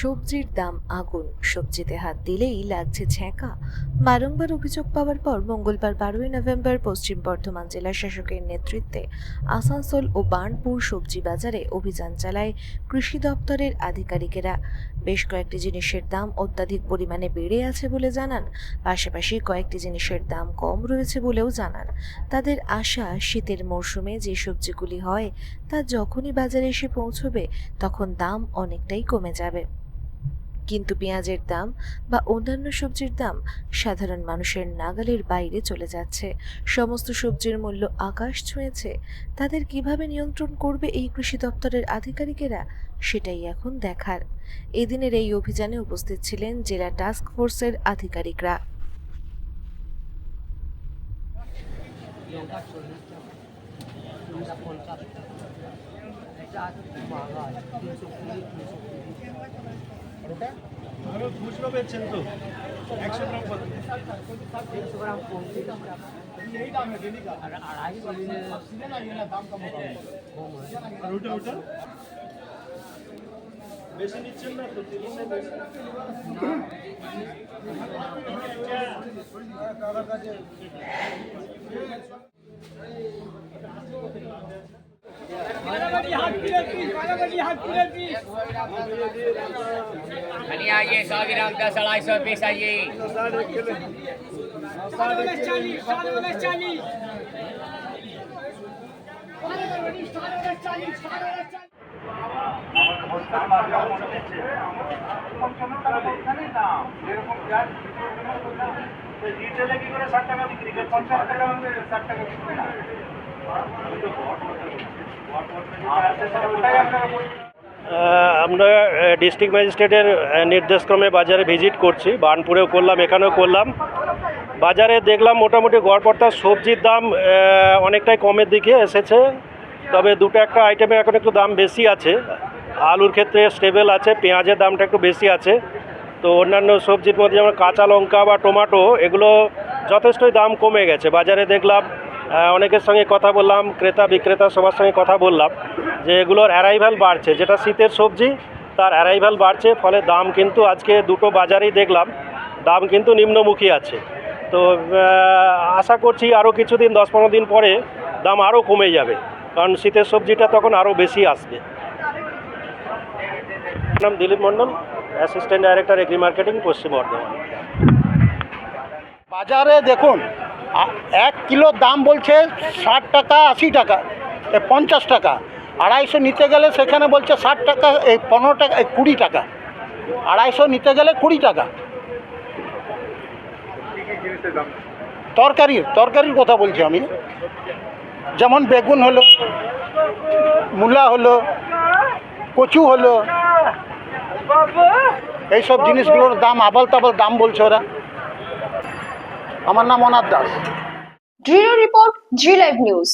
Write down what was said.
সবজির দাম আগুন। সবজিতে হাত দিলেই লাগছে ছ্যাঁকা। বারংবার অভিযোগ পাওয়ার পর মঙ্গলবার বারোই নভেম্বর পশ্চিম বর্ধমান জেলা শাসকের নেতৃত্বে আসানসোল ও বার্নপুর সবজি বাজারে অভিযান চালায় কৃষি দপ্তরের আধিকারিকেরা। বেশ কয়েকটি জিনিসের দাম অত্যাধিক পরিমাণে বেড়ে আছে বলে জানান। পাশাপাশি কয়েকটি জিনিসের দাম কম রয়েছে বলেও জানান। তাদের আশা, শীতের মরশুমে যে সবজিগুলি হয় তা যখনই বাজারে এসে পৌঁছবে, তখন দাম অনেকটাই কমে যাবে। কিন্তু পেঁয়াজের দাম বা অন্যান্য সবজির দাম সাধারণ মানুষের নাগালের বাইরে চলে যাচ্ছে। সমস্ত সবজির মূল্য আকাশ ছুঁয়েছে। তাদের কীভাবে নিয়ন্ত্রণ করবে এই কৃষি দপ্তরের আধিকারিকেরা সেটাই এখন দেখার। এদিনের এই অভিযানে উপস্থিত ছিলেন জেলা টাস্ক ফোর্সের আধিকারিকরা। কুড়ি ভালো খুচরো বেচছেন তো একশো গ্রাম কত তিনশো গ্রাম পঁয়ত্রিশ টাকা আর আড়াইশো নিলে কম হয় আর ওটা ওটা? বেশি নিচ্ছেন না তো? তিরিশ বেশি? धनिया ये सौ ग्राम दस अढ़ाई सौ बीस आइए আমরা ডিস্ট্রিক্ট ম্যাজিস্ট্রেটের নির্দেশক্রমে বাজারে ভিজিট করছি। বার্নপুরেও করলাম, এখানেও করলাম। বাজারে দেখলাম মোটামুটি গড়পড়তা সবজির দাম অনেকটাই কমের দিকে এসেছে। তবে দুটো একটা আইটেমে এখন একটু দাম বেশি আছে। আলুর ক্ষেত্রে স্টেবল আছে, পেঁয়াজের দামটা একটু বেশি আছে। তো অন্যান্য সবজির মধ্যে যেমন কাঁচা লঙ্কা বা টমেটো, এগুলো যথেষ্টই দাম কমে গেছে। বাজারে দেখলাম অনেকের সঙ্গে কথা বললাম, ক্রেতা, বিক্রেতা সবার সঙ্গে কথা বললাম যে এগুলোর অ্যারাইভাল বাড়ছে। যেটা শীতের সবজি, তার অ্যারাইভাল বাড়ছে, ফলে দাম কিন্তু আজকে দুটো বাজারেই দেখলাম, দাম কিন্তু নিম্নমুখী আছে। তো আশা করছি আরও কিছুদিন, দশ পনেরো দিন পরে দাম আরও কমে যাবে, কারণ শীতের সবজিটা তখন আরও বেশি আসবে। নাম Dilip Mondal. Assistant director agri marketing Paschim Bardhaman. বাজারে দেখুন এক কিলোর দাম বলছে ষাট টাকা, আশি টাকা পঞ্চাশ টাকা। আড়াইশো নিতে গেলে সেখানে বলছে ষাট টাকা এই পনেরো টাকা এই কুড়ি টাকা। আড়াইশো নিতে গেলে কুড়ি টাকা। তরকারির তরকারির কথা বলছি আমি। যেমন বেগুন হলো, মূলা হলো, কচু হলো এইসব জিনিসগুলোর দাম আবাল তাবাল দাম বলছে ওরা আমার নাম Anath Das report Zee live news.